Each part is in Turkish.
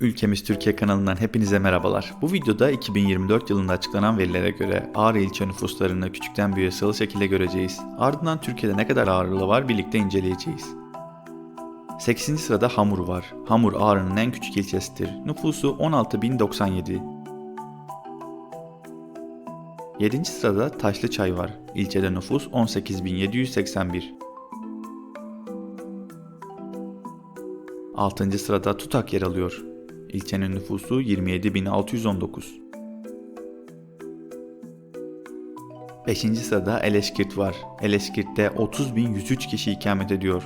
Ülkemiz Türkiye kanalından hepinize merhabalar. Bu videoda 2024 yılında açıklanan verilere göre Ağrı ilçe nüfuslarını küçükten büyüğe sıralı şekilde göreceğiz. Ardından Türkiye'de ne kadar Ağrılı var birlikte inceleyeceğiz. 8. sırada Hamur var. Hamur Ağrı'nın en küçük ilçesidir. Nüfusu 16.097. 7. sırada Taşlıçay var. İlçede nüfus 18.781. 6. sırada Tutak yer alıyor. İlçenin nüfusu 27.619. 5. sırada Eleşkirt var. Eleşkirt'te 30.103 kişi ikamet ediyor.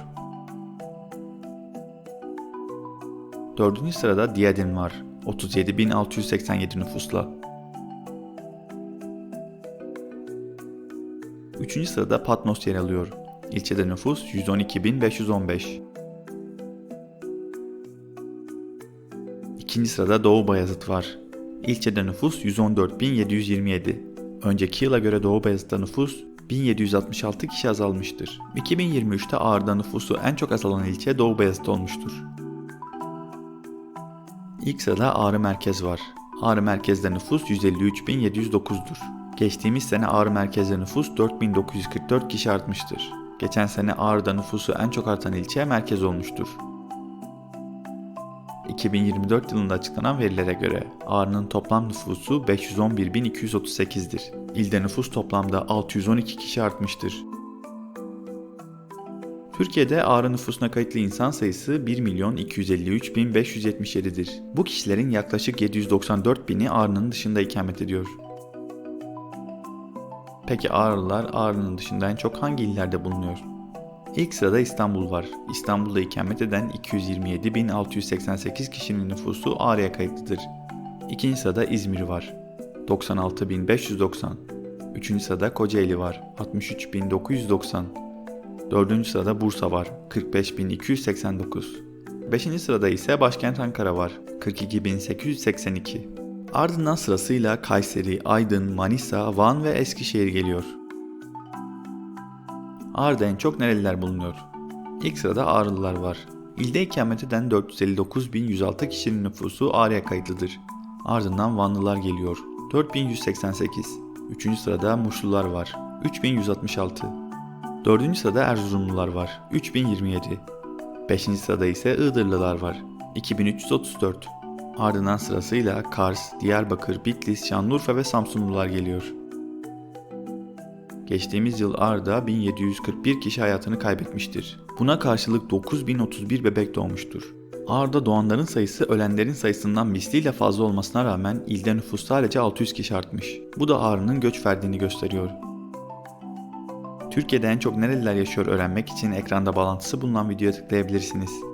4. sırada Diyadin var. 37.687 nüfusla. 3. sırada Patmos yer alıyor. İlçede nüfus 112.515. İkinci sırada Doğu Bayazıt var. İlçede nüfus 114.727. Önceki yıla göre Doğu Bayazıt'ta nüfus 1766 kişi azalmıştır. 2023'te Ağrı'da nüfusu en çok azalan ilçe Doğu Bayazıt olmuştur. İlk sırada Ağrı Merkez var. Ağrı Merkez'de nüfus 153.709'dur. Geçtiğimiz sene Ağrı Merkez'de nüfus 4944 kişi artmıştır. Geçen sene Ağrı'da nüfusu en çok artan ilçe merkez olmuştur. 2024 yılında açıklanan verilere göre Ağrı'nın toplam nüfusu 511.238'dir. İlde nüfus toplamda 612 kişi artmıştır. Türkiye'de Ağrı nüfusuna kayıtlı insan sayısı 1.253.577'dir. Bu kişilerin yaklaşık 794.000'i Ağrı'nın dışında ikamet ediyor. Peki Ağrılılar Ağrı'nın dışında en çok hangi illerde bulunuyor? İlk sırada İstanbul var. İstanbul'da ikamet eden 227.688 kişinin nüfusu Ağrı'ya kayıtlıdır. İkinci sırada İzmir var. 96.590. Üçüncü sırada Kocaeli var. 63.990. Dördüncü sırada Bursa var. 45.289. Beşinci sırada ise başkent Ankara var. 42.882. Ardından sırasıyla Kayseri, Aydın, Manisa, Van ve Eskişehir geliyor. Ağrı'da en çok nereliler bulunuyor? İlk sırada Ağrılılar var. İlde ikamet eden 459.106 kişinin nüfusu Ağrı'ya kayıtlıdır. Ardından Vanlılar geliyor. 4188. Üçüncü sırada Muşlular var. 3166. Dördüncü sırada Erzurumlular var. 3027. Beşinci sırada ise Iğdırlılar var. 2334. Ardından sırasıyla Kars, Diyarbakır, Bitlis, Şanlıurfa ve Samsunlular geliyor. Geçtiğimiz yıl Ağrı'da 1741 kişi hayatını kaybetmiştir. Buna karşılık 9031 bebek doğmuştur. Ağrı'da doğanların sayısı ölenlerin sayısından misliyle fazla olmasına rağmen ilde nüfus sadece 600 kişi artmış. Bu da Ağrı'nın göç verdiğini gösteriyor. Türkiye'de en çok nereliler yaşıyor öğrenmek için ekranda bağlantısı bulunan videoya tıklayabilirsiniz.